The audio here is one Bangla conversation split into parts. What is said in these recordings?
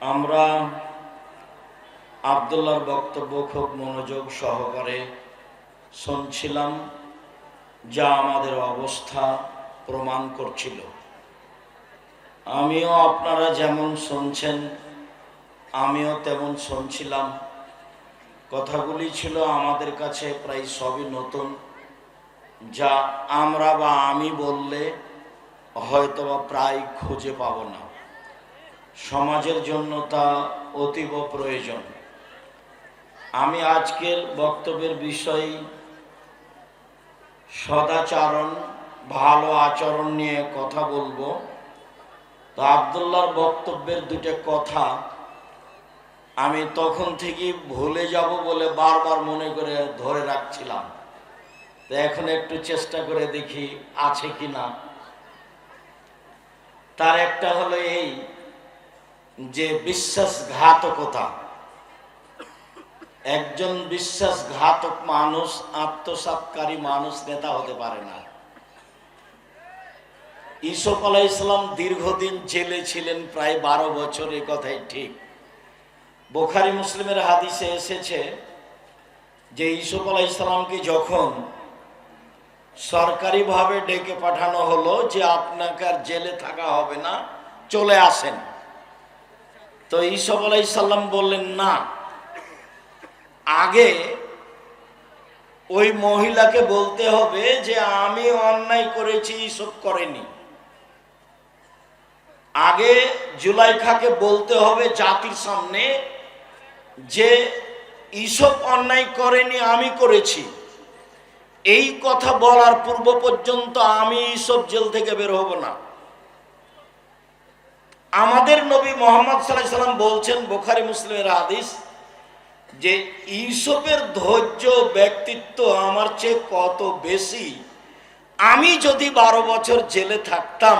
আমরা আবদুল্লার বক্তব্য খুব মনোযোগ সহকারে শুনছিলাম, যা আমাদের অবস্থা প্রমাণ করছিল। আমিও আপনারা যেমন শুনছেন, আমিও তেমন শুনছিলাম। কথাগুলি ছিল আমাদের কাছে প্রায় সবই নতুন, যা আমরা বা আমি বললে হয়তোবা প্রায় খুঁজে পাব না। সমাজের জন্য তা অতীব প্রয়োজন। আমি আজকের বক্তব্যের বিষয় সদাচারণ, ভালো আচরণ নিয়ে কথা বলব। তো আবদুল্লার বক্তব্যের দুটো কথা আমি তখন থেকে ভুলে যাব বলে বারবার মনে করে ধরে রাখছিলাম। তো এখন একটু চেষ্টা করে দেখি আছে কি না তার একটা হলো এই যে বিশ্বাসঘাতকতা, একজন বিশ্বাসঘাতক মানুষ আত্মসাতকারী মানুষ, নেতা হতে পারে না। ইসুফ আলাহ ইসলাম দীর্ঘদিন জেলে ছিলেন, প্রায় বারো বছর, এ কথাই ঠিক। বোখারি মুসলিমের হাদিসে এসেছে যে ইসুফ আলাহ ইসলামকে যখন সরকারিভাবে ডেকে পাঠানো হলো যে আপনাকে আর জেলে থাকা হবে না, চলে আসেন। তো ইসব আলাইসাল্লাম বললেন, না, আগে ওই মহিলাকে বলতে হবে যে আমি অন্যায় করেছি ইসব করেনি। আগে জুলাইখাকে বলতে হবে জাতির সামনে যে ইসব অন্যায় করেনি, আমি করেছি। এই কথা বলার পূর্ব পর্যন্ত আমি ইসব জেল থেকে বের হব না। আমাদের নবী মোহাম্মদ সাল্লাম বলছেন, বোখারি মুসলিমের হাদিস, যে ইসবের ধৈর্য, ব্যক্তিত্ব আমার চেয়ে কত বেশি? আমি যদি বারো বছর জেলে থাকতাম,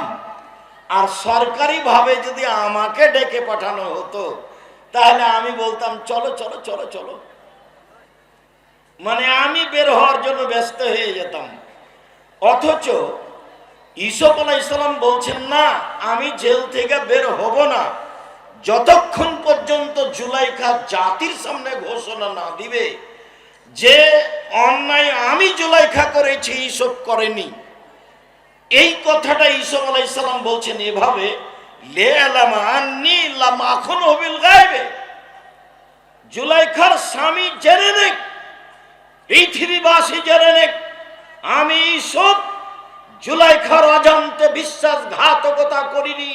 আর সরকারিভাবে যদি আমাকে ডেকে পাঠানো হতো, তাহলে আমি বলতাম, চলো চলো চলো চলো। মানে আমি বের হওয়ার জন্য ব্যস্ত হয়ে যেতাম। অথচ ইসব আলাহ ইসলাম বলছেন, না, আমি জেল থেকে বের হব না। যতক্ষণ পর্যন্ত জুলাইখা জাতির সামনে ঘোষণা না দিবে, যে অন্যায় আমি জুলাইখা করেছি ইসব করেনি। এই কথাটা ইসব আলাহ ইসলাম বলছেন, এভাবে জুলাইখার স্বামী জেনে নেক, পৃথিবীবাসী জেনে নেক, আমি সব জুলাইখার অজান্তে বিশ্বাসঘাতকতা করিনি।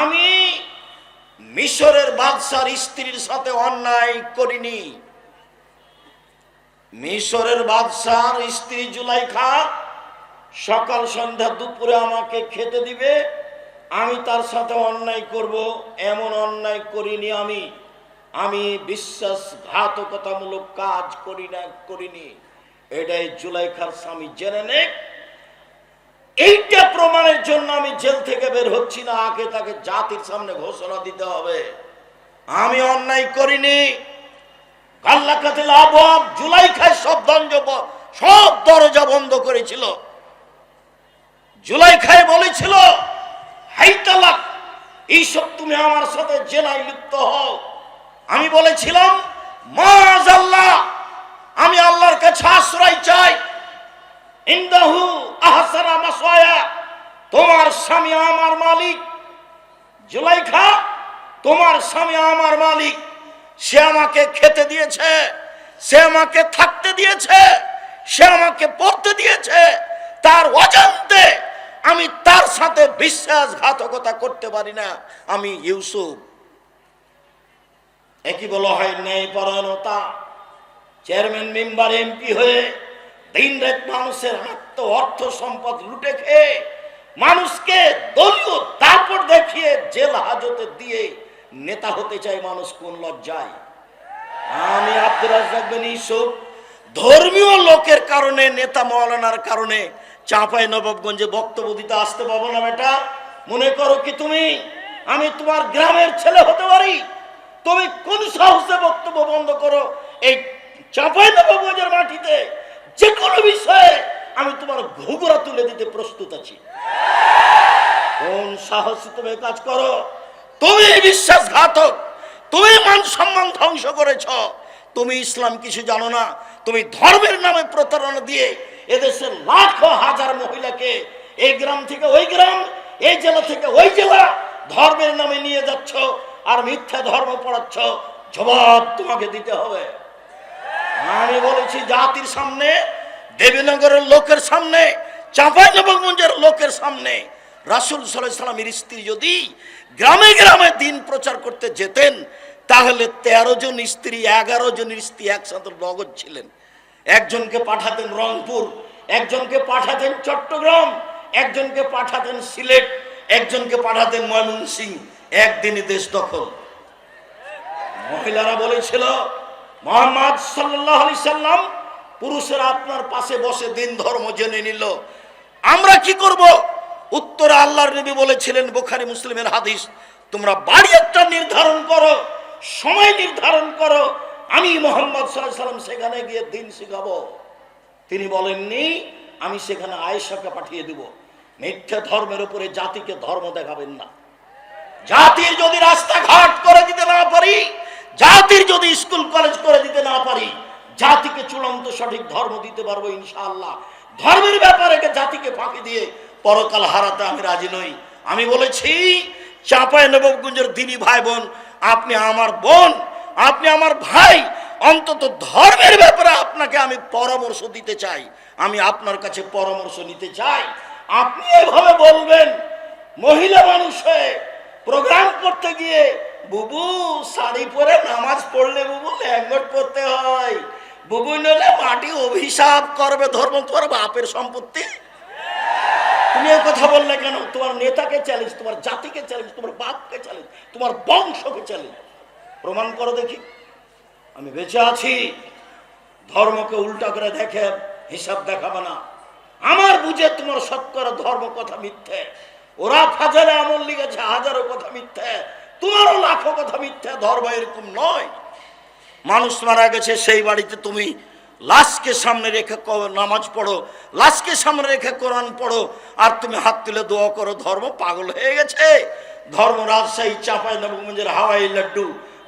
আমি মিশরের বাদশার স্ত্রীর সাথে অন্যায় করিনি। মিশরের বাদশার স্ত্রী জুলাইখা সকাল সন্ধ্যা দুপুরে আমাকে খেতে দিবে, আমি তার সাথে অন্যায় করব, এমন অন্যায় করিনি আমি। আমি বিশ্বাসঘাতকতামূলক কাজ করি না, করিনি। এটাই জুলাইখার স্বামী জেনে নেক। এইটা প্রমাণের জন্য আমি জেল থেকে বের হচ্ছি না, আগে তাকে জাতির সামনে ঘোষণা দিতে হবে। আমি অন্যায় করিনি। সব দরজা বন্ধ করেছিল। এইসব তুমি আমার সাথে লিপ্ত হও। আমি বলেছিলাম মাজ আল্লাহ আমি আল্লাহর কাছে আশ্রয় চাই। ইন্দাহু আহসানা মাসওয়ায়া। তোমার স্বামী আমার মালিক। জুলাইখা, তোমার স্বামী আমার মালিক। সে আমাকে খেতে দিয়েছে, সে আমাকে থাকতে দিয়েছে, সে আমাকে পড়তে দিয়েছে। তার অজান্তে আমি তার সাথে বিশ্বাসঘাতকতা করতে পারি না। আমি ইউসুফ। একই বলা হয়? ন্যায় পরায়ণতা চেয়ারম্যান, মেম্বার, এমপি হয়ে দিন রাত মানুষের আত্ম অর্থ সম্পদ লুটে খেয়ে মানুষকে দলীয় তারপর দেখিয়ে জেল হাজতে দিয়ে নেতা হতে চায় মানুষ কোন লজ্জায়? আমি আব্দুল রাজ্জাক ইউসুফ, ধর্মীয় লোকের কারণে, নেতা মৌলানার কারণে চাঁপাই নবাবগঞ্জে বক্তব্য দিতে আসতে পাবো না বেটা। মনে করো কি তুমি? আমি তোমার গ্রামের ছেলে হতে পারি। তুমি কোন সাহসে বক্তব্য বন্ধ করো? এই চাঁপাই নবাবগঞ্জের মাটিতে। যে কোনো বিষয়ে আমি তোমার ঘুঘুরা তুলে দিতে প্রস্তুত আছি। কোন সাহসী তুমি কাজ করো? তুমি বিশ্বাসঘাতক, তুমি মান সম্মান ধ্বংস করেছ। তুমি ইসলাম কিছু জানো না, তুমি ধর্মের নামে প্রতারণা দিয়ে এদেশের লাখো হাজার মহিলাকে এই গ্রাম থেকে ওই গ্রাম, এই জেলা থেকে ওই জেলা ধর্মের নামে নিয়ে যাচ্ছ আর মিথ্যা ধর্ম পড়াচ্ছ। জবাব তোমাকে দিতে হবে। আমি বলেছি, জাতির সামনে, দেবীনগরের লোকের সামনে চাঁপাই নবগঞ্জের লোকের সামনে, রাসুল সাল্লামের স্ত্রী যদি গ্রামে গ্রামে দিন প্রচার করতে যেতেন, তাহলে তেরো জন স্ত্রী, এগারো জনের স্ত্রী একসাথে নগদ ছিলেন। একজনকে পাঠাতেন রংপুর, একজনকে পাঠাতেন চট্টগ্রাম, একজনকে পাঠাতেন সিলেট, একজনকে পাঠাতেন ময়মনসিং একদিনই দেশ দখল। মহিলারা বলেছিল মোহাম্মদ সাল্লাহ সাল্লাম পুরুষেরা আপনার পাশে বসে দিন ধর্ম জেনে নিল। আমরা কি করব? উত্তরে আল্লাহর নবী বলেছিলেন, বোখারি, মুসলিমের হাদিস, তোমরা বাড়ি একটা নির্ধারণ করো, সময় নির্ধারণ করো, আমি মোহাম্মদ সাল্লাম সেখানে গিয়ে দিন শিখাবো। তিনি বলেননি, আমি সেখানে আয়েশাকে পাঠিয়ে দেব। মিথ্যা ধর্মের উপরে জাতিকে ধর্ম দেখাবেন না। জাতির যদি রাস্তাঘাট করে দিতে না পারি জাতির যদি স্কুল, কলেজ করে দিতে না পারি, জাতিকে চূড়ান্ত সঠিক ধর্ম দিতে পারব ইনশাআল্লাহ। ধর্মের ব্যাপারে জাতিকে ফাঁকি দিয়ে পরকাল হারাতে আমি রাজি নই। আমি বলেছি চাঁপায় নবগঞ্জের দিনী ভাই বোন আপনি আমার বোন, আপনি আমার ভাই, অন্তত ধর্মের ব্যাপারে আপনাকে আমি পরামর্শ দিতে চাই। আমি আপনার কাছে পরামর্শ নিতে চাই। আপনি এভাবে বলবেন, মহিলা মানুষ হয়ে প্রোগ্রাম করতে গিয়ে, বুবু, শাড়ি পরে নামাজ পড়লে বুবু ল্যাঙ্গট পড়তে হয়। বুবু নলে মাটি অভিশাপ করবে, ধর্ম তোমার বাপের সম্পত্তি। তুমি কথা বললে কেন? তোমার নেতাকে চ্যালেঞ্জ তোমার জাতিকে চ্যালেঞ্জ তোমার বাপকে চ্যালেঞ্জ তোমার বংশকে চ্যালেঞ্জ প্রমাণ করো দেখি। আমি বেঁচে আছি। ধর্মকে উল্টা করে দেখে, হিসাব দেখাবে না। আমার বুঝে তোমার শতকরা ধর্ম কথা মিথ্যে। ওরা ফাজারে আমল লিখেছে হাজারো কথা মিথ্যে তোমারও লাখো কথা মিথ্যে ধর্ম এরকম নয় মানুষ মারা গেছে সেই বাড়িতে তুমি লাশকে সামনে রেখে ক- নামাজ পড়ো লাশকে সামনে রেখে কোরআন পড়ো আর তুমি হাত তুলে দোয়া করো ধর্ম পাগল হয়ে গেছে ধর্ম রাজশাহী চাপাই নবগঞ্জের হাওয়াই লাড্ডু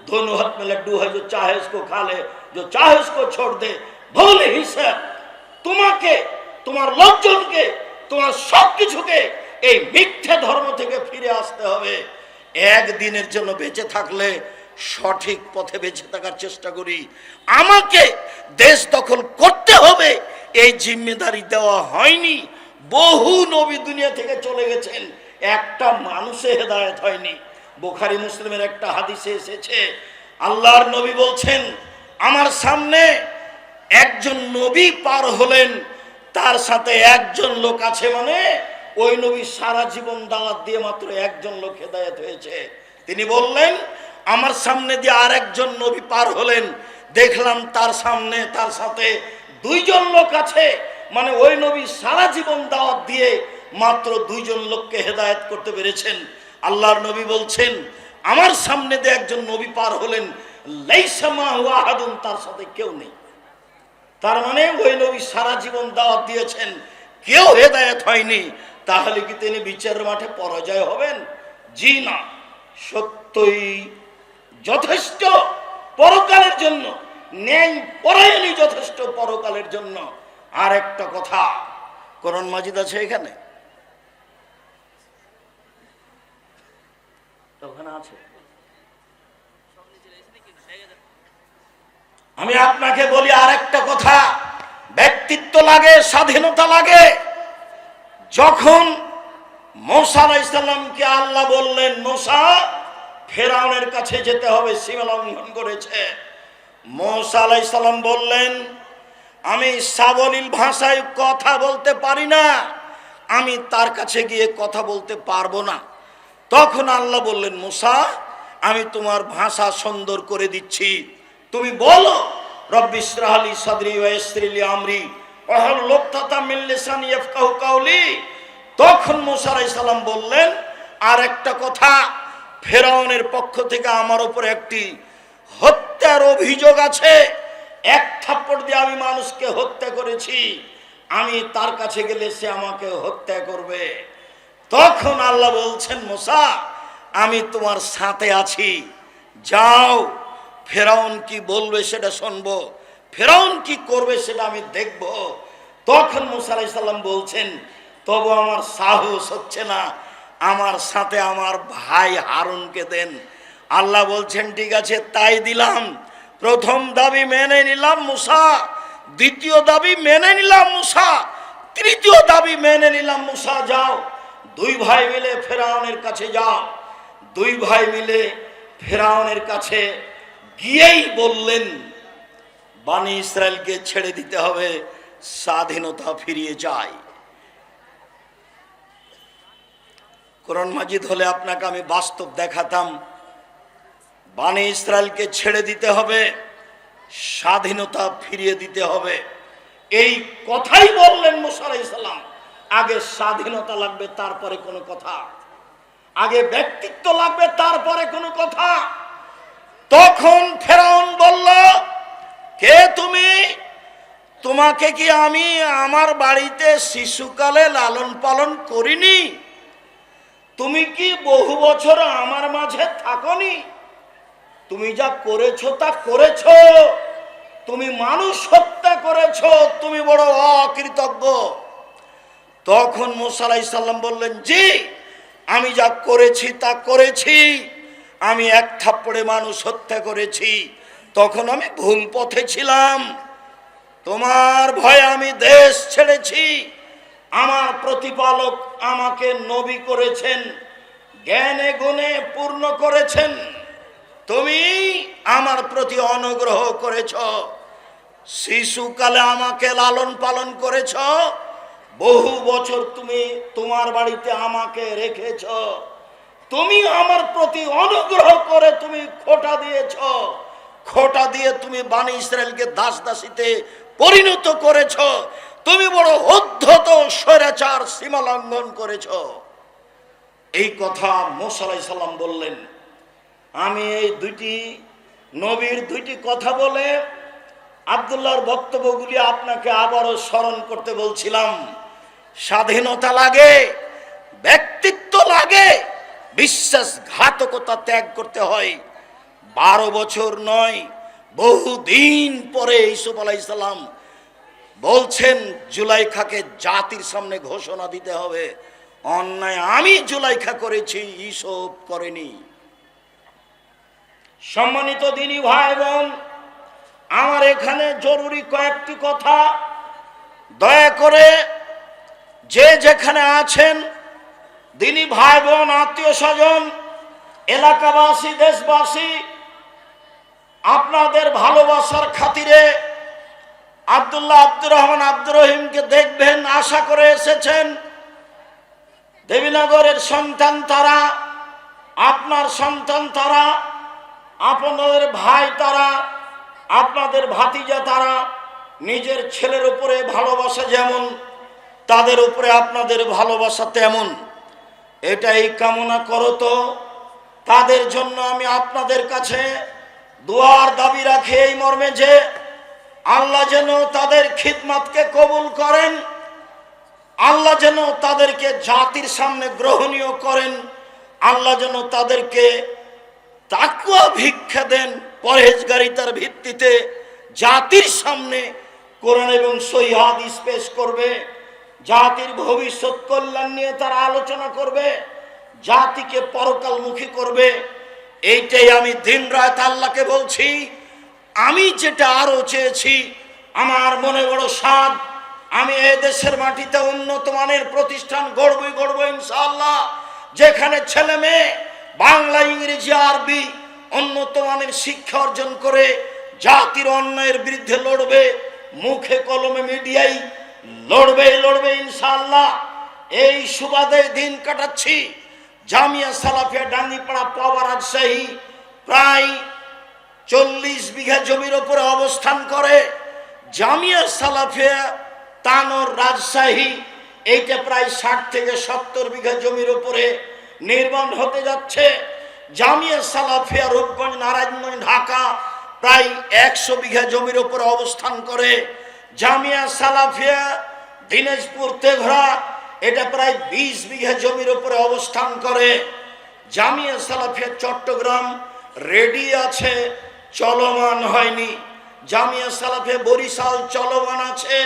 दोनों हाथ में लड्डू है जो चाहे उसको खा ले जो चाहे उसको छोड़ दे ভুল হিসাব তোমাকে তোমার লোকজনকে তোমার সব কিছুকে এই মিথ্যে ধর্ম থেকে ফিরে আসতে হবে। একদিনের জন্য বেঁচে থাকলে সঠিক পথে বেঁচে থাকার চেষ্টা করি। আমাকে দেশ দখল করতে হবে, এই জিম্মেদারি দেওয়া হয়নি। বহু নবী দুনিয়া থেকে চলে গেছেন, একটা মানুষে হেদায়ত হয়নি। বোখারি মুসলিমের একটা হাদিসে এসেছে, আল্লাহর নবী বলছেন, আমার সামনে একজন নবী পার হলেন, তার সাথে একজন লোক আছে মানে ওই নবী সারা জীবন দাওয়াত দিয়ে মাত্র একজন লোক হেদায়ত হয়েছে। তিনি বললেন, আমার সামনে দিয়ে আর একজন নবী পার হলেন। দেখলাম তার সামনে, তার সাথে দুইজন লোক আছে। মানে ওই নবী সারা জীবন দাওয়াত দিয়ে মাত্র দুইজন লোককে হেদায়ত করতে পেরেছেন। আল্লাহর নবী বলছেন, আমার সামনে দিয়ে একজন নবী পার হলেন। লাইসামা ওয়াহাদুন তার সাথে কেউ নেই। তার মানে ওই নবী সারা জীবন দাওয়াত দিয়েছেন। কেউ হেদায়ত হয়নি। তাহলে কি তিনি বিচারের মাঠে পরাজয় হবেন? জি না। সত্যই যথেষ্ট। পরকালের জন্য, ন্যায় পরায়ণই যথেষ্ট পরকালের জন্য। আর একটা কথা করণ মাজিদ আছে এখানে? আছে। আমি আপনাকে বলি আর একটা কথা, ব্যক্তিত্ব লাগে, স্বাধীনতা লাগে। যখন মোসা ইসলামকে আল্লাহ বললেন, মোসা, ফেরাউনের কাছে যেতে হবে, সীমা লঙ্ঘন করেছে। মোসা আলাইসাল্লাম বললেন, আমি সাবলীল ভাষায় কথা বলতে পারি না, আমি তার কাছে গিয়ে কথা বলতে পারব না। তখন আল্লাহ বললেন, মুসা, আমি তোমার ভাষা সুন্দর করে দিচ্ছি। তুমি বলো রব্বিসরাহলি সদরি ওয়াইসরিলি আমরি। ওয়াহল লোকতাতা মিন লিসানি ইয়াফকাহু কাউলি তখন মুসা আলাইহিস সালাম বললেন আর একটা কথা, ফেরাউনের পক্ষ থেকে আমার উপর একটি হত্যার অভিযোগ আছে। এক থাপ্পড় দিয়ে আমি মানুষকে হত্যা করেছি। আমি তার কাছে গেলে সে আমাকে হত্যা করবে। তখন আল্লাহ বলছেন, মোসা, আমি তোমার সাথে আছি। যাও, ফেরাউন কি বলবে সেটা শুনব। ফেরাউন কি করবে সেটা আমি দেখব। তখন মুসা আলাইসাল্লাম বলছেন, তবু আমার সাহস হচ্ছে না। আমার সাথে আমার ভাই হারুনকে দেন। আল্লাহ বলছেন, ঠিক আছে, তাই দিলাম। প্রথম দাবি মেনে নিলাম মুসা। দ্বিতীয় দাবি মেনে নিলাম মুসা। তৃতীয় দাবি মেনে নিলাম মুসা, যাও। দুই ভাই মিলে ফেরাউনের কাছে যাও। দুই ভাই মিলে ফেরাউনের কাছে গিয়েই বললেন বানি ইসরায়েলকে ছেড়ে দিতে হবে, স্বাধীনতা ফিরিয়ে যায় কোরআন মাজিদ হলে আপনাকে আমি বাস্তব দেখাতাম বানি ইসরায়েলকে ছেড়ে দিতে হবে, স্বাধীনতা ফিরিয়ে দিতে হবে। এই কথাই বললেন মুসা ইসলাম আগে স্বাধীনতা লাগবে, তারপরে কোনো কথা। আগে ব্যক্তিত্ব লাগবে, তারপরে কোনো কথা। তখন ফেরাউন বলল কে তুমি? তোমাকে কি আমি আমার বাড়িতে শিশুকালে লালন পালন করিনি? তুমি কি বহু বছর আমার মাঝে থাকনি? তুমি যা করেছ তা করেছ। তুমি মানুষ হত্যা করেছ। তুমি বড় অকৃতজ্ঞ। তখন মোসালাই সাল্লাম বললেন, জি, আমি যা করেছি তা করেছি। আমি এক থাপ্পড়ে মানুষ হত্যা করেছি। তখন আমি ভুল পথে ছিলাম। তোমার ভয়ে আমি দেশ ছেড়েছি। আমার প্রতিপালক আমাকে নবী করেছেন, জ্ঞানে গুণে পূর্ণ করেছেন। তুমি আমার প্রতি অনুগ্রহ করেছ, শিশুকালে আমাকে লালন পালন করেছ, বহু বছর তুমি তোমার বাড়িতে আমাকে রেখেছ। তুমি আমার প্রতি অনুগ্রহ করে তুমি খোটা দিয়েছ। খোটা দিয়ে তুমি বাণী ইসরায়েলকে দাস দাসীতে পরিণত করেছ। তুমি বড় অধ্যত স্বৈরাচার সীমা লঙ্ঘন করেছ। এই কথা মোসালাই সাল্লাম বললেন। আমি এই দুইটি নবীর দুইটি কথা বলে আবদুল্লাহর বক্তব্যগুলি আপনাকে আবারও স্মরণ করতে বলছিলাম। স্বাধীনতা লাগে, ব্যক্তিত্ব লাগে, বিশ্বাসঘাতকতা ত্যাগ করতে হয়। বারো বছর নয়, বহুদিন পরে ইসুফ আলাইসাল্লাম বলছেন, জুলাইখাকে জাতির সামনে ঘোষণা দিতে হবে। অন্যায় আমি জুলাইখা করেছি ইসব করেনি। সম্মানিত দিনী ভাই বোন আমার এখানে জরুরি কয়েকটি কথা। দয়া করে যে যেখানে আছেন, দিনী ভাই বোন আত্মীয় স্বজন, এলাকাবাসী, দেশবাসী আপনাদের ভালোবাসার খাতিরে আব্দুল্লাহ আব্দুর রহমান আব্দুর রহিমকে দেখবেন, আশা করে এসেছেন। দেবীনগরের সন্তান তারা, আপনার সন্তান তারা, আপনাদের ভাই তারা, আপনাদের ভাতিজা তারা, নিজের ছেলের উপরে ভালোবাসা যেমন, তাদের উপরে আপনাদের ভালোবাসা তেমন। এটাই কামনা করো তো। তাদের জন্য আমি আপনাদের কাছে দোয়ার দাবি রাখি এই মর্মে যে আল্লাহ যেন তাদের খিদমাতকে কবুল করেন, আল্লাহ যেন তাদেরকে জাতির সামনে গ্রহণীয় করেন, আল্লাহ যেন তাদেরকে তাকুয়া ভিক্ষা দেন পরহেজগারিতার ভিত্তিতে জাতির সামনে কোরআন এবং সহিহাদ পেশ করবে, জাতির ভবিষ্যৎ কল্যাণ নিয়ে তারা আলোচনা করবে, জাতিকে পরকালমুখী করবে। এইটাই আমি দিন রাত আল্লাহকে বলছি। আমি যেটা আরও চেয়েছি, আমার মনে বড় স্বাদ, আমি এ দেশের মাটিতে উন্নত মানের প্রতিষ্ঠান গড়বই গড়বো ইনশাআল্লাহ, যেখানে ছেলে মেয়ে, বাংলা, ইংরেজি, আরবি উন্নত মানের শিক্ষা অর্জন করে জাতির অন্যায়ের বিরুদ্ধে লড়বে, মুখে কলমে মিডিয়াই লড়বে লড়বে ইনশাআল্লাহ। এই সুবাদে দিন কাটাচ্ছি। জামিয়া সালাফিয়া ডাঙ্গিপাড়া পাওয়া রাজশাহী প্রায় চল্লিশ বিঘা জমির ওপরে অবস্থান করে। জামিয়া সালাফিয়া তানোর রাজশাহী, এইটা প্রায় ষাট থেকে সত্তর বিঘা জমির ওপরে নির্মাণ হতে যাচ্ছে। জামিয়া সালাফিয়া রূপগঞ্জ, নারায়ণগঞ্জ, ঢাকা প্রায় একশো বিঘা জমির ওপরে অবস্থান করে। জামিয়া সালাফিয়া দিনাজপুর, তেঘরা এটা প্রায় বিশ বিঘা জমির উপরে অবস্থান করে। জামিয়া সালাফিয়া চট্টগ্রাম রেডি আছে, চলমান হয়নি। জামিয়া সালাফিয়া বরিশাল চলমান আছে।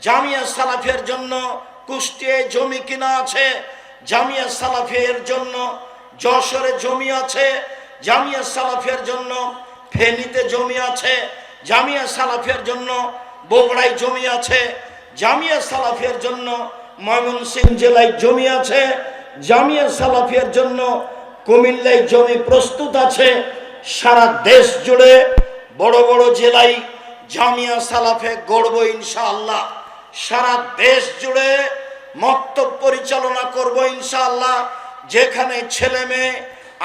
জামিয়া সালাফের জন্য কুষ্টিয়ায় জমি কিনা আছে। জামিয়া সালাফের জন্য যশোরে জমি আছে। জামিয়া সালাফের জন্য ফেনীতে জমি আছে। জামিয়া সালাফের জন্য বগুড়ায় জমি আছে। জামিয়া সালাফের জন্য ময়মনসিংহ জেলায় জমি আছে, জামিয়া সালাফিয়ার জন্য কুমিল্লায় জমি প্রস্তুত আছে। সারা দেশ জুড়ে বড় বড় জেলায় জামিয়া সালাফে গড়ব ইনশাআল্লাহ। সারা দেশ জুড়ে মক্তব পরিচালনা করব ইনশাআল্লাহ। যেখানে ছেলে মেয়ে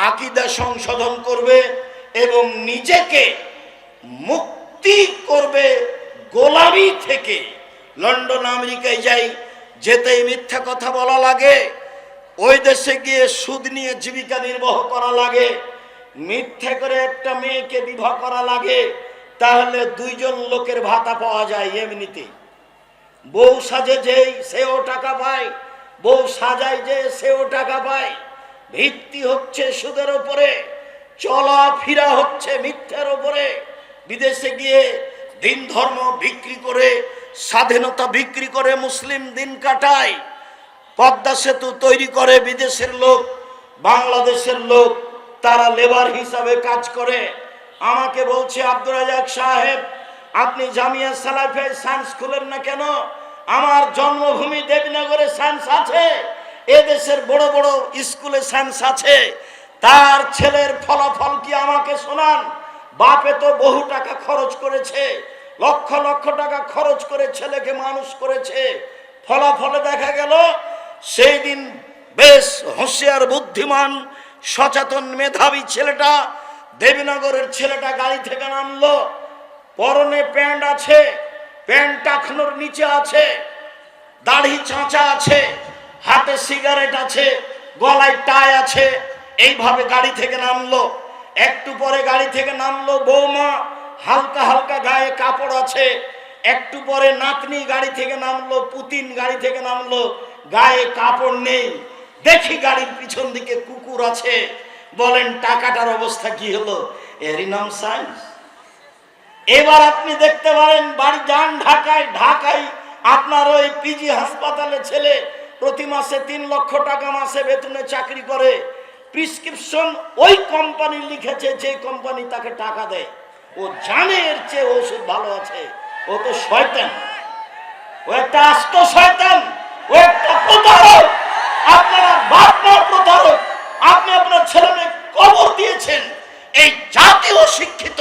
আকিদা সংশোধন করবে এবং নিজেকে মুক্তি করবে গোলামি থেকে। লন্ডন, আমেরিকায় যাই যেতেই মিথ্যা কথা বলা লাগে, ওই দেশে গিয়ে সুদ নিয়ে জীবিকা নির্বাহ করা লাগে, মিথ্যে করে একটা মেয়েকে বিবাহ করা লাগে, তাহলে দুইজন লোকের ভাতা পাওয়া যায় এমনিতে বউ সাজে যেই সেও টাকা পায়, বউ সাজায় যে সেও টাকা পায়, ভিত্তি হচ্ছে সুদের উপরে চলা ফিরা হচ্ছে মিথ্যার ওপরে। বিদেশে গিয়ে দিন ধর্ম বিক্রি করে স্বাধীনতা বিক্রি করে মুসলিম দিন কাটায়। পদ্মা সেতু তৈরি করে বিদেশের লোক, বাংলাদেশের লোক, তারা লেবার হিসাবে কাজ করে। আমাকে বলছে আব্দুল রাজাক সাহেব, আপনি জামিয়া সালাফে সায়েন্স খুলেন না কেন? আমার জন্মভূমি দেবনগরে সায়েন্স আছে এ দেশের বড় বড় স্কুলে সায়েন্স আছে। তার ছেলের ফলাফল কি আমাকে শোনান? বাপে তো বহু টাকা খরচ করেছে। লক্ষ লক্ষ টাকা খরচ করে ছেলেকে মানুষ করেছে। ফলাফলে দেখা গেল, সেই দিন বেশ হুঁশিয়ার, বুদ্ধিমান, সচেতন মেধাবী ছেলেটা দেবীনগরের ছেলেটা গাড়ি থেকে নামলো। পরনে প্যান্ট আছে, প্যান্ট টাকনোর নিচে আছে, দাড়ি চাঁচা আছে, হাতে সিগারেট আছে, গলায় টাই আছে। এইভাবে গাড়ি থেকে নামলো। একটু পরে গাড়ি থেকে নামলো বৌমা। হালকা হালকা গায়ে কাপড় আছে। একটু পরে নাতনি গাড়ি থেকে নামলো, পুতিন গাড়ি থেকে নামলো, গায়ে কাপড় নেই। দেখি গাড়ির পিছন দিকে কুকুর আছে। বলেন, টাকাটার অবস্থা কি হলো? এরই নাম এবার আপনি দেখতে পারেন, বাড়ি যান ঢাকায় ঢাকায় আপনার ওই পিজি হাসপাতালে ছেলে প্রতি মাসে তিন লক্ষ টাকা মাসে বেতনে চাকরি করে। প্রিসক্রিপশন ওই কোম্পানি লিখেছে যে কোম্পানি তাকে টাকা দেয়। ও জানে এর চেয়ে ওষুধ ভালো আছে, ও তো শয়তান। ও একটা আস্ত শয়তান, ও একটা প্রতারক। আপনারা বাপ মা প্রতারক, আপনি আপনার ছেলে মেয়ে কবর দিয়েছেন। এই জাতীয় শিক্ষিত,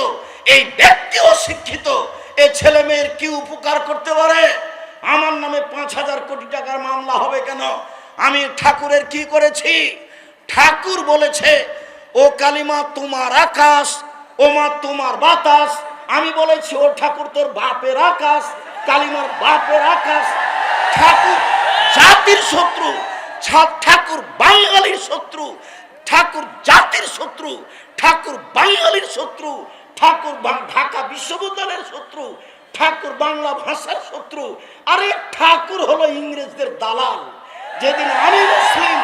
এই ব্যক্তিও শিক্ষিত এই ছেলে মেয়ের কি উপকার করতে পারে? আমার নামে পাঁচ হাজার কোটি টাকার মামলা হবে কেন? আমি ঠাকুরের কি করেছি? ঠাকুর বলেছে, ও কালিমা, তোমার আকাশ ও মা তোমার বাতাস। আমি বলেছি, ও ঠাকুর, তোর বাপের আকাশ, কালিমার বাপের আকাশ। ঠাকুর, জাতির শত্রু ঠাকুর বাঙালির শত্রু, ঠাকুর জাতির শত্রু, ঠাকুর বাঙালির শত্রু, ঠাকুর ঢাকা বিশ্ববিদ্যালয়ের শত্রু, ঠাকুর বাংলা ভাষার শত্রু। আরে, ঠাকুর হলো ইংরেজদের দালাল। যেদিন আমি মুসলিম,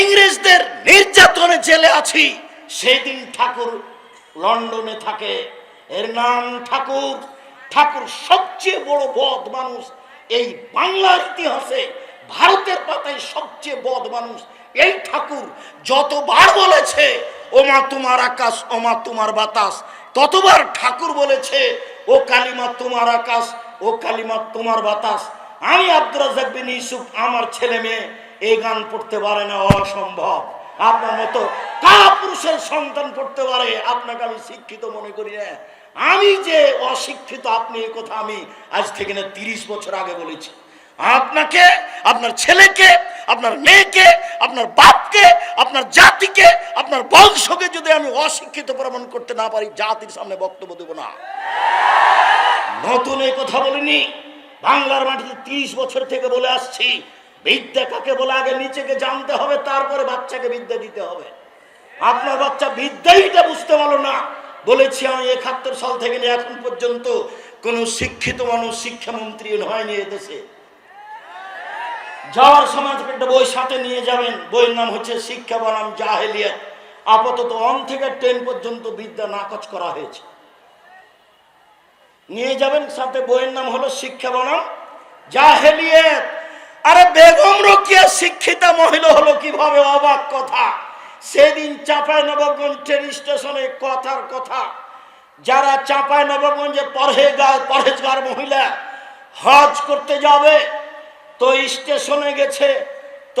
ইংরেজদের নির্যাতনে জেলে আছি সেদিন ঠাকুর লন্ডনে থাকে। এর নাম ঠাকুর। ঠাকুর সবচেয়ে বড় বদ মানুষ। এই বাংলার ইতিহাসে ভারতের পাতায় সবচেয়ে বদ মানুষ এই ঠাকুর। যতবার বলেছে, ওমা তোমার আকাশ, ওমা তোমার বাতাস, ততবার ঠাকুর বলেছে, ও কালিমা তোমার আকাশ, ও কালিমা তোমার বাতাস। আমি বিন ইউসুফ, আমার ছেলে মেয়ে, এই গান পড়তে পারে না, অসম্ভব। আপনার মতো কারা পুরুষের সন্তান পড়তে পারে, আপনাকে আমি শিক্ষিত মনে করি না। আমি যে অশিক্ষিত, আপনি এই কথা আমি আজ থেকে না তিরিশ বছর আগে বলেছি। আপনাকে, আপনার ছেলেকে, আপনার মেয়েকে, আপনার বাপকে, আপনার জাতিকে, আপনার বংশকে যদি আমি অশিক্ষিত প্রমাণ করতে না পারি, জাতির সামনে বক্তব্য দেবো না। নতুন এই কথা বলিনি। বাংলার মাটিতে তিরিশ বছর থেকে বলে আসছি। বিদ্যা কাকে বলে? আগে নিচেকে জানতে হবে, তারপরে বাচ্চাকে বিদ্যা দিতে হবে। আপনার বাচ্চা বিদ্যাইটা বুঝতে পারল না। বলেছি আমি একাত্তর সাল থেকে নিয়ে এখন পর্যন্ত কোন শিক্ষিত মানুষ, শিক্ষামন্ত্রী হয়নি এদেশে যাওয়ার সময় একটা বই সাথে নিয়ে যাবেন, বইয়ের নাম হচ্ছে শিক্ষা বনাম জাহেলিয়াত। আপাতত অন থেকে টেন পর্যন্ত বিদ্যা নাকচ করা হয়েছে। নিয়ে যাবেন সাথে বইয়ের নাম হলো শিক্ষা বনাম জাহেলিয়াত। আরে বেগম রকিয়া শিক্ষিতা মহিলা হলো কীভাবে অবাক কথা? সেদিন চাপাই নবাবগঞ্জ ট্রেন স্টেশনে কথার কথা। যারা চাপাই নবাবগঞ্জে পরহেগার পরহেজগার মহিলা হজ করতে যাবে, তো স্টেশনে গেছে,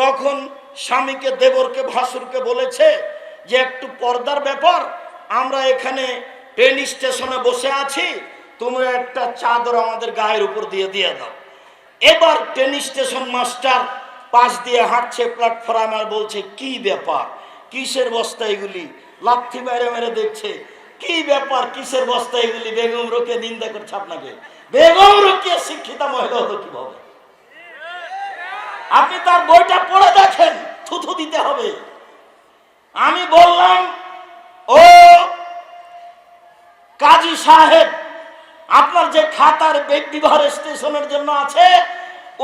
তখন স্বামীকে, দেবরকে, ভাসুরকে বলেছে যে, একটু পর্দার ব্যাপার, আমরা এখানে ট্রেন স্টেশনে বসে আছি, তোমরা একটা চাদর আমাদের গায়ের উপর দিয়ে দিয়ে দাও। এবার ট্রেন স্টেশন মাস্টার পাশ দিয়ে হাঁটছে প্ল্যাটফর্ম আর বলছে, কি ব্যাপার? কিসের বস্তা এগুলি? লাথি মেরে মেরে দেখছে, কি ব্যাপার? কিসের বস্তা এগুলি? বেগম রোকে নিন্দা করছে আপনাকে। বেগম রোকে শিক্ষিতা মহিলা হলো কীভাবে? আপনি তার বইটা পড়ে দেখেন, থুথু দিতে হবে। আমি বললাম, ও কাজী সাহেব আপনার যে খাতার বিবাহ স্টেশনের জন্য আছে,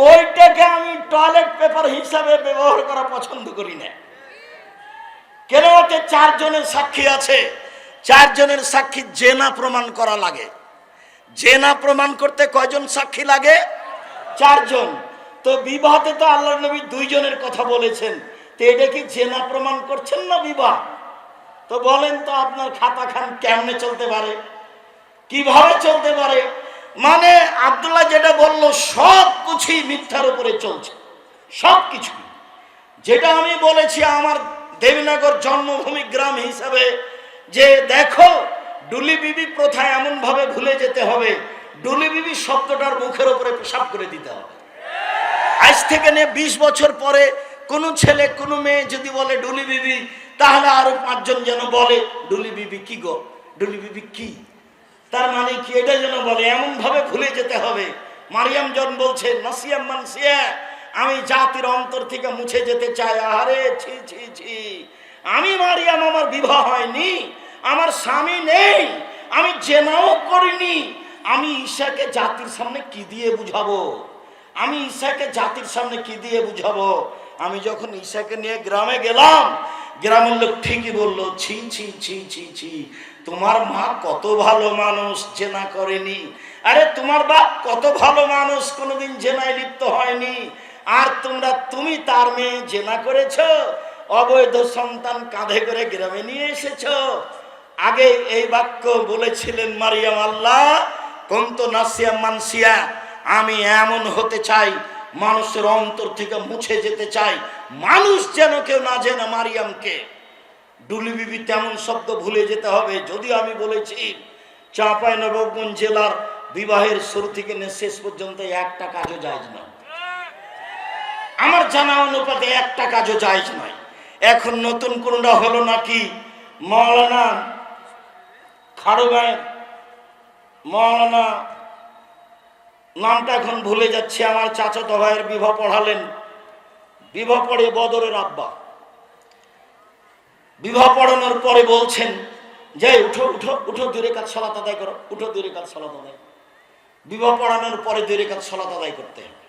ওইটাকে আমি টয়লেট পেপার হিসাবে ব্যবহার করা পছন্দ করি না। কেন ওতে চারজনের সাক্ষী আছে? চারজনের সাক্ষী জেনা প্রমাণ করা লাগে। জেনা প্রমাণ করতে কয়জন সাক্ষী লাগে? চারজন। তো বিবাহতে তো আল্লাহ নবী দুইজনের কথা বলেছেন। তো এটা কি জেনা প্রমাণ করছেন না বিবাহ? তো বলেন তো আপনার খাতা খান কেমনে চলতে পারে? কীভাবে চলতে পারে? মানে আব্দুল্লাহ যেটা বলল, সব কিছুই মিথ্যার উপরে চলছে। সব কিছু যেটা আমি বলেছি, আমার দেবীনগর জন্মভূমি গ্রাম হিসাবে, যে দেখো, ডুলি বিবি প্রথা এমন ভাবে ভুলে যেতে হবে। ডুলি বিবি শব্দটার মুখের উপরে পেশাব করে দিতে হবে। আজ থেকে নিয়ে বিশ বছর পরে কোনো ছেলে, কোনো মেয়ে যদি বলে ডুলি বিবি, তাহলে আরও পাঁচজন যেন বলে, ডুলি বিবি কি গো? ডুলি বিবি কি? তার মানে কি? এটা যেন বলে এমন ভাবে ভুলে যেতে হবে। মারিয়াম জন বলছে নাসিয়াম মানসিয়া, আমি জাতির অন্তর থেকে মুছে যেতে চাই। আরে ছি ছি ছি। আমি মারিয়াম, আমার বিবাহ হয়নি, আমার স্বামী নেই, আমি জেনাও করিনি। আমি ঈশাকে জাতির সামনে কি দিয়ে বুঝাবো? আমি ঈশাকে জাতির সামনে কি দিয়ে বুঝাবো? আমি যখন ঈশাকে নিয়ে গ্রামে গেলাম, গ্রামের লোক ঠিকই বলল, ছি ছি ছি ছি ছি। তোমার মা কত ভালো মানুষ, জেনা করেনি। আরে, তোমার বাপ কত ভালো মানুষ, কোনোদিন জেনায় লিপ্ত হয়নি। আর তোমরা, তুমি তার মেয়ে জেনা করেছ, অবৈধ সন্তান কাঁধে করে গ্রামে নিয়ে এসেছ। আগে এই বাক্য বলেছিলেন মারিয়াম, আল্লাহ, কন্ত নাসিয়া মানসিয়া, আমি এমন হতে চাই, মানুষের অন্তর থেকে মুছে যেতে চাই। মানুষ যেন কেউ না জেনে মারিয়ামকে। ডুলি বিবি তেমন শব্দ ভুলে যেতে হবে। যদিও আমি বলেছি, চাঁপাই নবাবগঞ্জ জেলার বিবাহের শুরু থেকে শেষ পর্যন্ত একটা কাজও জায়জ নয় আমার জানা অনুপাতে একটা কাজও জায়জ নয় এখন নতুন কোনটা হলো নাকি? মৌলানা খাড়ুগাঁয়ের মৌলানা নামটা এখন ভুলে যাচ্ছে। আমার চাচাতো ভাইয়ের বিবাহ পড়ালেন। বিবাহ পড়ে বদরের আব্বা। বিবাহ পড়ানোর পরে বলছেন যে উঠো উঠো উঠো দূরে কাজ সলাত আদায় করো, উঠো দূরে কাজ সলাত আদায়। বিবাহ পড়ানোর পরে দূরে কাজ সলাত আদায় করতে হবে।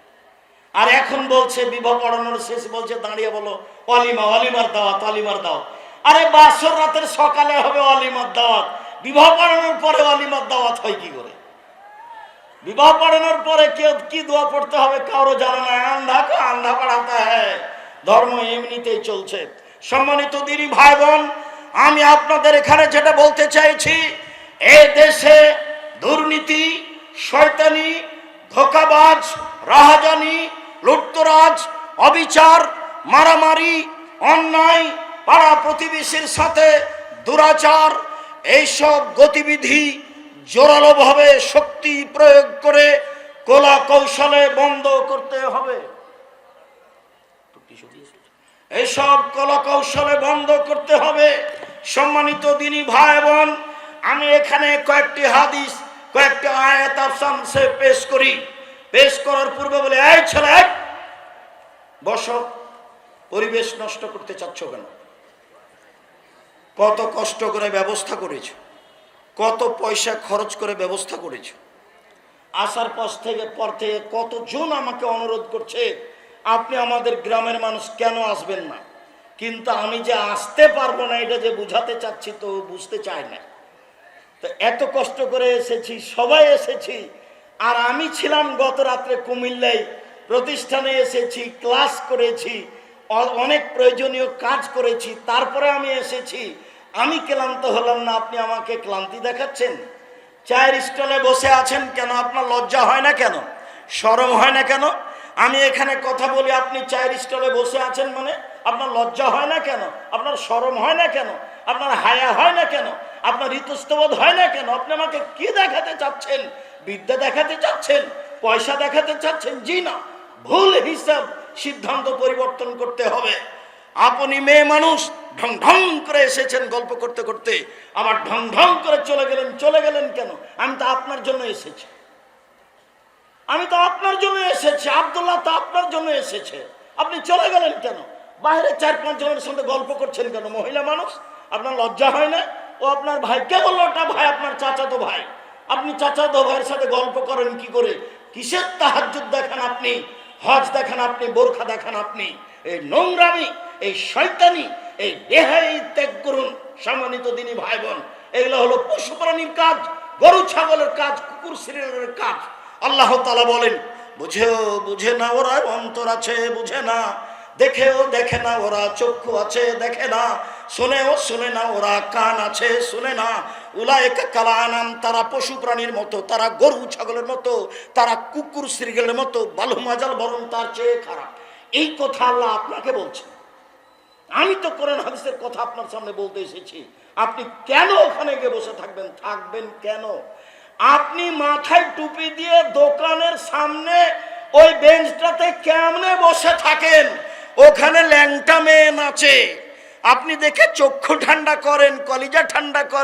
আর এখন বলছে, বিবাহ পড়ানোর শেষ বলছে, দাঁড়িয়ে বলো, অলিমা, অলিমার দাওয়াত অলিমার দাওয়াত। আরে বাসর রাতের সকালে হবে অলিমার দাওয়াত। বিবাহ পড়ানোর পরে অলিমার দাওয়াত হয় কি করে? বিবাহ পড়ানোর পরে কেউ কি দোয়া পড়তে হবে কারও জানে না আন্ধা কো আন্ধা পড়াতে হ্যাঁ। ধর্ম এমনিতেই চলছে। সম্মানিত দিনী ভাই বোন আমি আপনাদের এখানে যেটা বলতে চাইছি, এ দেশে দুর্নীতি, শয়তানি, ধোকাবাজ, রাহাজানি, লুটতরাজ, অবিচার, মারামারি, অন্যায়, পাড়া প্রতিবেশীর সাথে দুরাচার, এইসব গতিবিধি জোরালোভাবে শক্তি প্রয়োগ করে কলা কৌশলে বন্ধ করতে হবে। এইসব কলা কৌশলে বন্ধ করতে হবে। সম্মানিত দিনই ভাই বোন আমি এখানে কয়েকটি হাদিস, কয়েকটি আয়াত আফসানসে পেশ করি। পেশ করার পূর্বে বলে, এই ছেলে, বসো। পরিবেশ নষ্ট করতে চাচ্ছ কেন? কত কষ্ট করে ব্যবস্থা করেছ। কত পয়সা খরচ করে ব্যবস্থা করেছ। আসার পর থেকে পর থেকে কতজন আমাকে অনুরোধ করছে আপনি আমাদের গ্রামের মানুষ কেন আসবেন না? কিন্তু আমি যে আসতে পারব না, এটা যে বুঝাতে চাচ্ছি তো বুঝতে চায় না। তো এত কষ্ট করে এসেছি, সবাই এসেছি। আর আমি ছিলাম গত রাত্রে কুমিল্লায়, প্রতিষ্ঠানে এসেছি, ক্লাস করেছি অনেক প্রয়োজনীয় কাজ করেছি, তারপরে আমি এসেছি। আমি ক্লান্ত হলাম না, আপনি আমাকে ক্লান্তি দেখাচ্ছেন? চায়ের স্টলে বসে আছেন কেন? আপনার লজ্জা হয় না কেন? সরম হয় না কেন? আমি এখানে কথা বলি, আপনি চায়ের স্টলে বসে আছেন মানে আপনার লজ্জা হয় না কেন? আপনার সরম হয় না কেন? আপনার হায়া হয় না কেন? আপনার ঋতুস্তবোধ হয় না কেন? আপনি আমাকে কি দেখাতে চাচ্ছেন? বিদ্যা দেখাতে চাচ্ছেন? পয়সা দেখাতে চাচ্ছেন? জি না। ভুল হিসাব সিদ্ধান্ত পরিবর্তন করতে হবে। আপনি মেয়ে মানুষ, ঢং ঢং করে এসেছেন গল্প করতে করতে। আবার ঢং ঢং করে চলে গেলেন চলে গেলেন কেন? আমি তো আপনার জন্য এসেছি। আমি তো আপনার জন্য এসেছি, আব্দুল্লাহ তো আপনার জন্য এসেছে। আপনি চলে গেলেন কেন? বাইরে চার পাঁচ জনের সঙ্গে গল্প করছেন কেন? মহিলা মানুষ, আপনার লজ্জা হয় না? ও আপনার ভাই, কে বলল ওটা ভাই? আপনার চাচাতো ভাই। আপনি চাচাতো ভাইয়ের সাথে গল্প করেন কি করে? কিসের তাহাজুদ দেখান আপনি? হজ দেখান আপনি? বোরখা দেখান আপনি? এই নোংরামি, এই শয়তানি, এই দেহাই ত্যাগ করুন সম্মানিত দিনী ভাই বোন। এগুলো হলো পশু প্রাণীর কাজ, গরু, ছাগলের কাজ, কুকুর, সিরিয়ালের কাজ। আল্লাহ তালা বলেন, বুঝেও বুঝে না, ওরা অন্তর আছে, বুঝে না। দেখেও দেখে না, ওরা চক্ষু আছে, দেখে না। শুনেও শুনে না, ওরা কান আছে, শুনে না। উলায়ক কালানাম, তারা পশু প্রাণীর মতো, তারা গরু ছাগলের মতো, তারা কুকুর শ্রীগেলের মতো, বালু মাজাল বরং তার চেয়ে খারাপ। এই কথা আল্লাহ আপনাকে বলছেন। আমি তো কোরআন হাদিসের কথা আপনার সামনে বলতে এসেছি। আপনি কেন ওখানে গিয়ে বসে থাকবেন? থাকবেন কেন? আপনি মাথায় টুপি দিয়ে দোকানের সামনে ওই বেঞ্চটাতে কেমনে বসে থাকেন? ওখানে ল্যাংটা মেয়ে নাচে। আপনি দেখে চক্ষু ঠান্ডা করেন, কলিজা ঠান্ডা করেন।